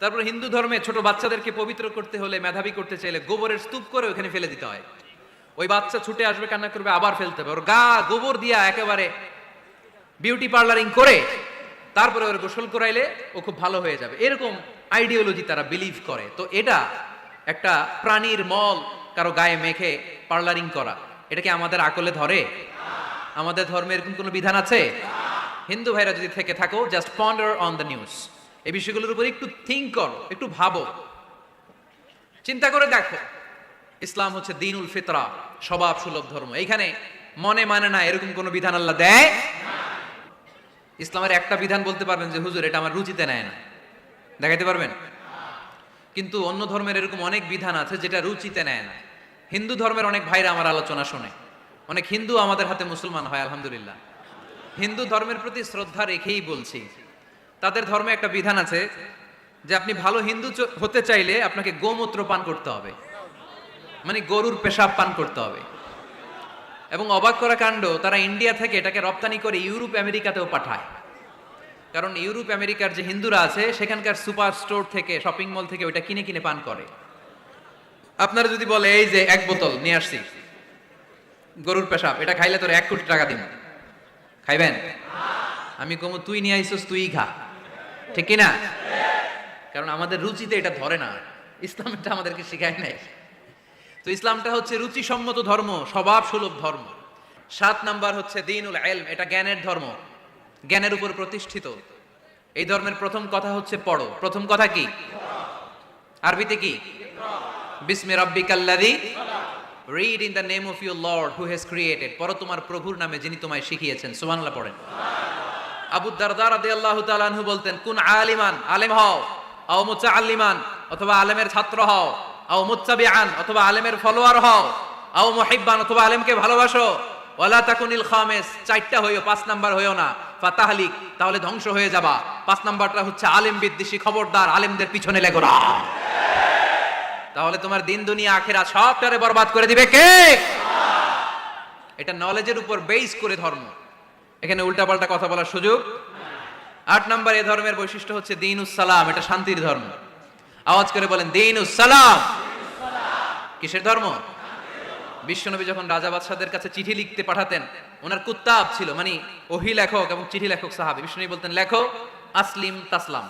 তারপর হিন্দু ধর্মে ছোট বাচ্চাদেরকে পবিত্র করতে হলে মেধাবী করতে চাইলে গোবরের স্তূপ করে ওখানে ফেলে দিতে হয়। ওই বাচ্চা ছুটে আসবে, কান্না করবে, আবার ফেলতে হবে। ওর গা গোবর দিয়া একেবারে বিউটি পার্লারিং করে, তারপরে ওর গোসল করাইলে ও খুব ভালো হয়ে যাবে। এরকম আইডিওলজি তারা বিলিভ করে। তো এটা একটা প্রাণীর মল কারও গায়ে মেখে পার্লারিং করা। এটা কি আমাদের আকলে ধরে? আমাদের ধর্মে এরকম কোনো বিধান আছে? হিন্দু ভাইরা যদি থেকে থাকো just ponder on the news এই বিষয়গুলোর উপর একটু থিঙ্ক করো, একটু ভাবো। চিন্তা করে দেখো, ইসলাম হচ্ছে দিনুল ফিতরা, স্বভাব সুলভ ধর্ম। এইখানে মনে মানে না, এরকম কোনো বিধান আল্লাহ দেয়? ইসলামের একটা বিধান বলতে পারবেন যে, হুজুর, এটা আমার রুচিতে নেয় না। দেখাইতে পারবেন? কিন্তু অন্য ধর্মের এরকম অনেক বিধান আছে যেটা রুচিতে নেয় না। হিন্দু ধর্মের অনেক ভাইরা আমার আলোচনা শোনে। অনেক হিন্দু আমাদের হাতে মুসলমান হয়, আলহামদুলিল্লাহ। হিন্দু ধর্মের প্রতি শ্রদ্ধা রেখেই বলছি তাদের ধর্মে একটা বিধান আছে যে আপনি ভালো হিন্দু হতে চাইলে আপনাকে গোমূত্র পান করতে হবে। মানে গরুর পেশাব পান করতে হবে। এবং অবাক করা কাণ্ড, তারা ইন্ডিয়া থেকে এটাকে রপ্তানি করে ইউরোপ, আমেরিকাতেও পাঠায়। কারণ ইউরোপ, আমেরিকার যে হিন্দুরা আছে, সেখানকার সুপার স্টোর থেকে, শপিং মল থেকে ওইটা কিনে কিনে পান করে। আপনারা যদি বলে, এই যে এক বোতল, নিয়ে আসছি। গরুর পেশাব, এটা খাইলে তোর এক কোটি টাকা দিব খাইবেন? আমি কমু, তুই নিয়ে আইসস, তুই খা ঠিক কি না কারণ আমাদের রুচিতে এটা ধরে না। ইসলামটা আমাদেরকে শেখায় নাই। তো ইসলামটা হচ্ছে রুচিসম্মত ধর্ম স্বভাব সুলভ ধর্ম। সাত নাম্বার হচ্ছে দিনুল এলম এটা জ্ঞানের ধর্ম। জ্ঞানের উপর প্রতিষ্ঠিত। এই ধর্মের প্রথম কথা হচ্ছে পড়ো। প্রথম কথা কি? আরবিতে কি? বিসমি রাব্বিকাল্লাযী read in the name of your lord who has created. পড়ো তোমার প্রভুর নামে যিনি তোমায় শিখিয়েছেন। সুবহানাল্লাহ পড়েন। আবু দারদা রাদিয়াল্লাহু তাআলা আনহু বলতেন, কুন আলিমান? আলেম হও। আও মুতাআল্লিমান? অথবা আলেমের ছাত্র হও। আও মুত্তাবিআন? অথবা আলেমের ফলোয়ার হও। আও মুহিব্বান? অথবা আলেমকে ভালোবাসো। ওয়ালা তাকুনিল খামেস? চারটা হইও, পাঁচ নাম্বার হইও না। ফাতাহলিক তাহলে ধ্বংস হয়ে যাবা। পাঁচ নাম্বারটা হচ্ছে আলেম বিদ্বেষী খবরদার, আলেমদের পিছনে লেগো না। তাহলে তোমার দিন, দুনিয়া আখেরা সবটারে বরবাদ করে দিবে কে? এটা নলেজের উপর বেস করে ধর্ম। এখানে উল্টাপাল্টা কথা বলার সুযোগ? আট নম্বর এ ধর্মের বৈশিষ্ট্য হচ্ছে দিন সালাম এটা শান্তির ধর্ম। আওয়াজ করে বলেন দিন সালাম কিসের ধর্ম? বিশ্বনবী যখন রাজা বাদশাদের কাছে চিঠি লিখতে পাঠাতেন, ওনার কুত্তাব ছিল মানে ওহি লেখক এবং চিঠি লেখক সাহাবি। বিশ্বনবী বলতেন, লেখো, আসলিম তাসলাম।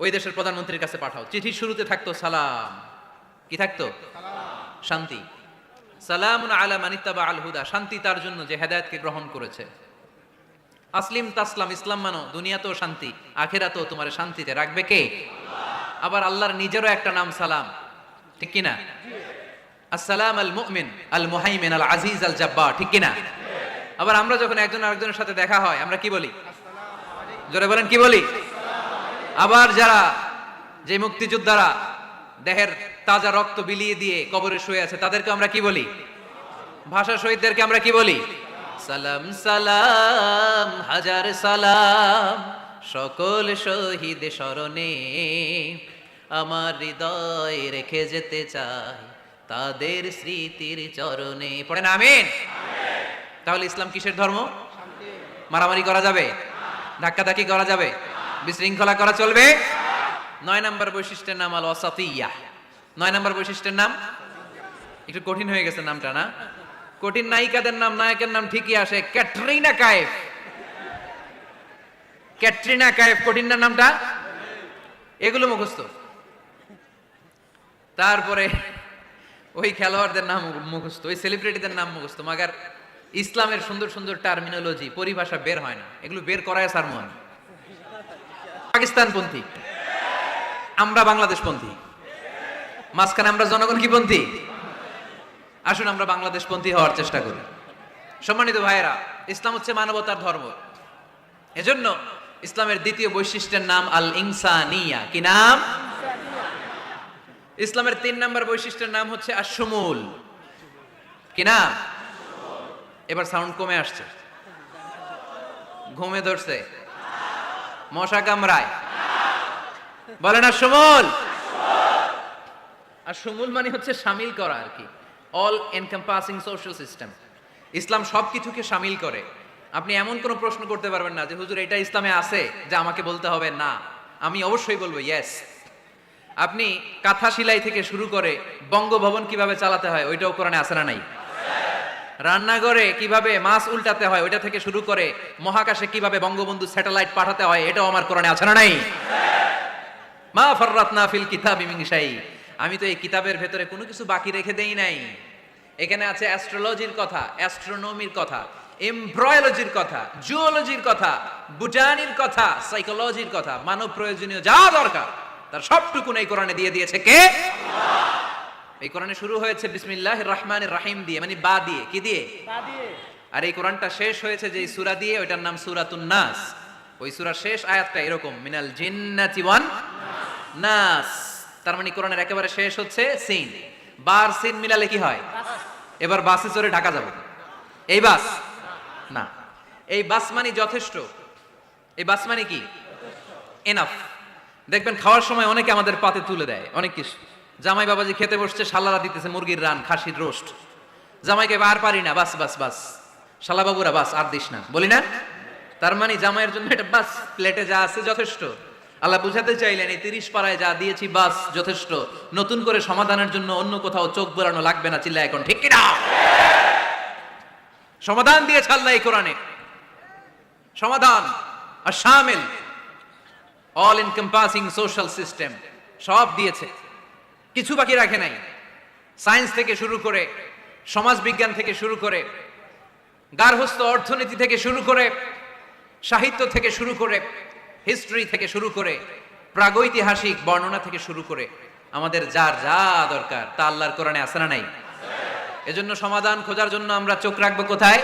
ওই দেশের প্রধানমন্ত্রীর কাছে পাঠাও। চিঠির শুরুতে থাকতো সালাম। কি থাকতো? শান্তি। সালামুন আলা মানিত্তাবা আল হুদা শান্তি তার জন্য যে হেদায়েতকে গ্রহণ করেছে। আসলিম তাসলাম, ইসলাম মানো, দুনিয়াতেও শান্তি, আখেরাতেও তোমার শান্তিতে রাখবে কে? আবার আল্লাহর নিজেরও একটা নাম সালাম, ঠিক কিনা? আসসালাম আল মুমিন, আল মুহাইমিন, আল আজিজ, আল জাব্বার, ঠিক কিনা? আবার আমরা যখন একজন আরেকজনের সাথে দেখা হয়, আমরা কি বলি? জোরে বলেন, কি বলি? আবার যারা যে মুক্তিযোদ্ধারা দেহের তাজা রক্ত বিলিয়ে দিয়ে কবরে শুয়ে আছে, তাদেরকে আমরা কি বলি? ভাষা শহীদদেরকে আমরা কি বলি? সালাম সালাম, হাজার সালাম। সকল শহীদ স্মরণে আমার হৃদয় রেখে যেতে চাই তাদের স্মৃতির চরণে। পড়েন, আমিন। তাহলে ইসলাম কিসের ধর্ম? মারামারি করা যাবে? ধাক্কাধাক্কি করা যাবে? বিশৃঙ্খলা করা চলবে? নয় নম্বর বৈশিষ্ট্যের নাম আল ওয়াসাতিয়া নয় নম্বর বৈশিষ্ট্যের নাম? একটু কঠিন হয়ে গেছে নামটা, না? কঠিন নায়িকাদের নাম, নায়কের নাম ঠিকই আসে, ক্যাটরিনা কায়েফ। ক্যাটরিনা কায়েফ, কঠিন না নামটা? এগুলো মুখস্থ। তারপরে ওই খেলোয়াড়দের নাম মুখস্থ, ওই সেলিব্রিটিদের নাম মুখস্থ, মাগার ইসলামের সুন্দর সুন্দর টার্মিনোলজি পরিভাষা বের হয় না, এগুলো বের করায় স্যার মন পাকিস্তানপন্থী। আমরা বাংলাদেশপন্থী। মাঝখানে আমরা জনগণ কি পন্থী? আসুন আমরা বাংলাদেশপন্থী হওয়ার চেষ্টা করি। সম্মানিত ভাইয়েরা, ইসলাম হচ্ছে মানবতার ধর্ম। এজন্য ইসলামের দ্বিতীয় বৈশিষ্ট্যের নাম আল ইনসানিয়া কি নাম? ইসলামের তিন নম্বর বৈশিষ্ট্যের নাম হচ্ছে আসমুল কি নাম? এবার সাউন্ড কমে আসছে। ঘুমে ধরছে। মশা কামড়ায়। বলেন সুমুল আর সুমুল মানে হচ্ছে সামিল করা আর কি। All encompassing social system Islam সব কিছুকে সামিল করে। আপনি এমন কোনো প্রশ্ন করতে পারবেন না যে, হুজুর, এটা ইসলামে আছে যা আমাকে বলতে হবে? না। আমি অবশ্যই বলব ইয়েস আপনি কাঁথা সিলাই থেকে শুরু করে বঙ্গভবন কীভাবে চালাতে হয়, ওইটাও কোরআনে আসে না নাই? রান্নাঘরে কীভাবে মাছ উল্টাতে হয়, ওইটা থেকে শুরু করে মহাকাশে কীভাবে বঙ্গবন্ধু স্যাটেলাইট পাঠাতে হয়, এটাও আমার কোরআনে আছে না নাই? মা ফররাতনা ফিল কিতাব মিংসাই আমি তো এই কিতাবের ভেতরে কোনো কিছু বাকি রেখে দেই নাই। এখানে আছে অ্যাস্ট্রোলজির কথা অ্যাস্ট্রোনমির কথা এমব্রয়োলজির কথা জুওলজির কথা বুটানির কথা সাইকোলজির কথা মানব প্রয়োজনীয় যা দরকার তার সবটুকুন এই কোরআনে দিয়ে দিয়েছে কে? এই কোরআনে শুরু হয়েছে বিসমিল্লাহ রহমান রাহিম দিয়ে মানে বা দিয়ে কি দিয়ে? আর এই কোরআনটা শেষ হয়েছে যে সুরা দিয়ে ওইটার নাম সূরাতুন নাস। ওই সূরার শেষ আয়াতটা এরকম মিনাল জিন্নাতি ওয়ান নাস। তার মানে কোরআনের একেবারে শেষ হচ্ছে সিন। বার সিন মিলালে কি হয়? এবার বাসে চড়ে ঢাকা যাব। এই বাস? না। এই বাস মানে যথেষ্ট। এই বাস মানে কি? এনাফ দেখবেন খাওয়ার সময় অনেকে আমাদের পাতে তুলে দেয়, অনেক কিছু। জামাই বাবাজি খেতে বসছে, শালারা দিতেছে মুরগির রান, খাসির রোস্ট। জামাইকে আর পারি না, বাস বাস বাস। শালা বাবুরা বাস, আর দিস না। বলি না? তার মানে জামাইয়ের জন্য এটা বাস, প্লেটে যা আছে যথেষ্ট। আল্লাহ বুঝাতে চাইলেন, এই তিরিশ পাড়ায় যা দিয়েছি, বাস, যথেষ্ট। নতুন করে সমাধানের জন্য অন্য কোথাও চোখ বোলানো লাগবে না চিল্লা এখন, ঠিক কিনা? সমাধান দিয়েছে আল্লাহ এই কোরআনে। সমাধান, আর শামিল অল এনকম্পাসিং সোশ্যাল সিস্টেম সব দিয়েছে। কিছু বাকি রাখে নাই। সায়েন্স থেকে শুরু করে সমাজ বিজ্ঞান থেকে শুরু করে, গার্হস্থ্য অর্থনীতি থেকে শুরু করে, সাহিত্য থেকে শুরু করে হিস্ট্রি থেকে শুরু করে, প্রাগৈতিহাসিক বর্ণনা থেকে শুরু করে, আমাদের যার যা দরকার, তা আল্লাহর কোরআনে আসে না নাই? এজন্য সমাধান খোঁজার জন্য আমরা চোখ রাখব কোথায়?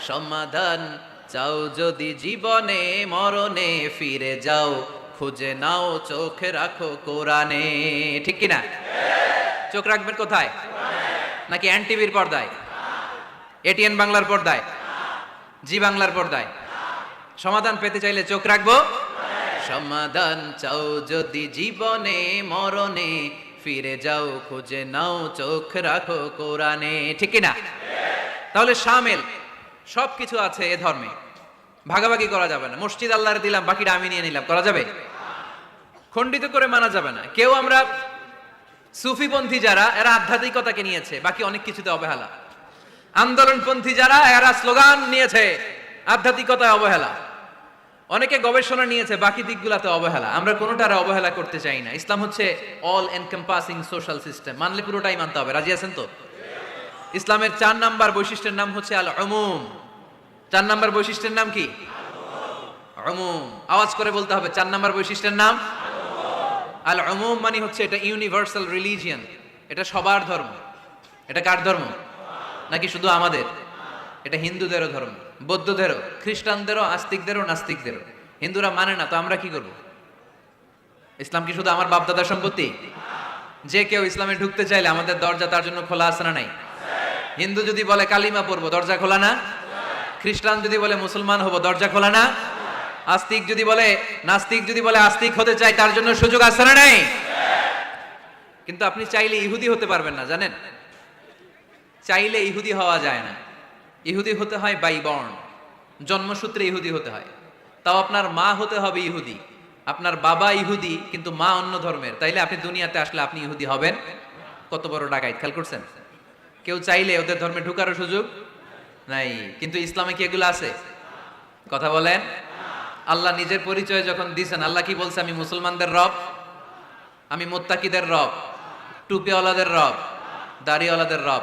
সমাধান চাও যদি জীবনে, মরণে ফিরে যাও, খুঁজে নাও, চোখে রাখো কোরআনে। ঠিক কি না চোখ রাখবেন কোথায়? নাকি এনটিভির পর্দায়? এটিএন বাংলার পর্দায়? জি বাংলার পর্দায়? সমাধান পেতে চাইলে চোখ রাখব। সমাধান চাও যদি জীবনে, মরণে, ফিরে যাও, খুঁজে নাও, চোখ রাখো কোরআনে। ঠিক না তাহলে শামেল সব কিছু আছে এ ধর্মে। ভাগাভাগি করা যাবে না। মসজিদ আল্লাহর দিলাম, বাকিটা আমি নিয়ে নিলাম। করা যাবে? খণ্ডিত করে মানা যাবে না। কেউ আমরা সুফিপন্থী যারা, এরা আধ্যাত্মিকতাকে নিয়েছে, বাকি অনেক কিছুতে অবহেলা। আন্দোলনপন্থী যারা, এরা স্লোগান নিয়েছে, আধ্যাত্মিকতায় অবহেলা। অনেকে গবেষণা নিয়েছে, বাকি দিকগুলাতে অবহেলা। আমরা কোনোটারে অবহেলা করতে চাই না। ইসলাম হচ্ছে অল এনকম্পাসিং সোশ্যাল সিস্টেম মানলে পুরোটাই মানতে হবে। রাজি আছেন তো? ইসলামের চার নাম্বার বৈশিষ্ট্যের নাম হচ্ছে আল অমুম চার নাম্বার বৈশিষ্ট্যের নাম কি? অমুম আওয়াজ করে বলতে হবে, চার নাম্বার বৈশিষ্ট্যের নাম? আল অমুম মানে হচ্ছে এটা ইউনিভার্সাল রিলিজিয়ান এটা সবার ধর্ম। এটা কার ধর্ম? নাকি শুধু আমাদের? এটা হিন্দুদেরও ধর্ম। বৌদ্ধদেরও, খ্রিস্টানদেরও, আস্তিকদেরও, নাস্তিকদেরও। হিন্দুরা মানে না, তো আমরা কি করব? ইসলাম কি শুধু আমার বাপদাদার সম্পত্তি? যে কেউ ইসলামে ঢুকতে চাইলে আমাদের দরজা তার জন্য খোলা আছে না নাই? হিন্দু যদি বলে কালিমা পড়ব, দরজা খোলা না? খ্রিস্টান যদি বলে মুসলমান হব, দরজা খোলা না? আস্তিক যদি বলে, নাস্তিক যদি বলে আস্তিক হতে চাই তার জন্য সুযোগ আছে না নাই? কিন্তু আপনি চাইলে ইহুদি হতে পারবেন না, জানেন? চাইলে ইহুদি হওয়া যায় না। ইহুদি হতে হয় বাই বর্ণ জন্মসূত্রে ইহুদি হতে হয়। তাও আপনার মা হতে হবে ইহুদি। আপনার বাবা ইহুদি, কিন্তু মা অন্য ধর্মের। তাইলে আপনি দুনিয়াতে আসলে আপনি ইহুদি হবেন। কত বড় ডাকাইত, খেয়াল করছেন? কেউ চাইলে ওদের ধর্মে ঢুকারও সুযোগ নাই। কিন্তু ইসলামে কি এগুলো আছে? কথা বলেন। আল্লাহ নিজের পরিচয় যখন দিয়েছেন আল্লাহ কি বলছে? আমি মুসলমানদের রব, আমি মোত্তাকিদের রব, টুপিওয়ালাদের রব, দাড়িওয়ালাদের রব।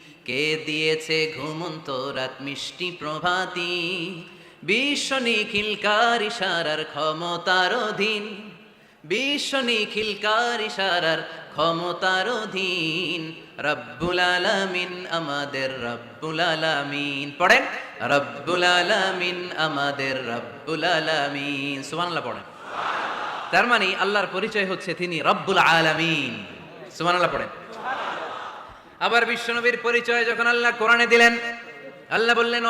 কে দিয়েছে ঘুমন্ত রাত মিষ্টি প্রভাতী? বিশ্ব নিখিলকার ইশারার ক্ষমতার অধীন? বিশ্ব নিখিলকার ইশারার ক্ষমতার অধীন? রব্বুল আলামিন আমাদের রব্বুল আলামিন। পড়েন রব্বুল আলামিন আমাদের রব্বুল আলামিন। সুবহানাল্লাহ পড়েন। তার মানে আল্লাহর পরিচয় হচ্ছে তিনি রব্বুল আলামিন। সুবহানাল্লাহ পড়েন। আবার বিশ্বনবীর পরিচয় যখন আল্লাহ কোরআনে দিলেন আল্লাহ বললেন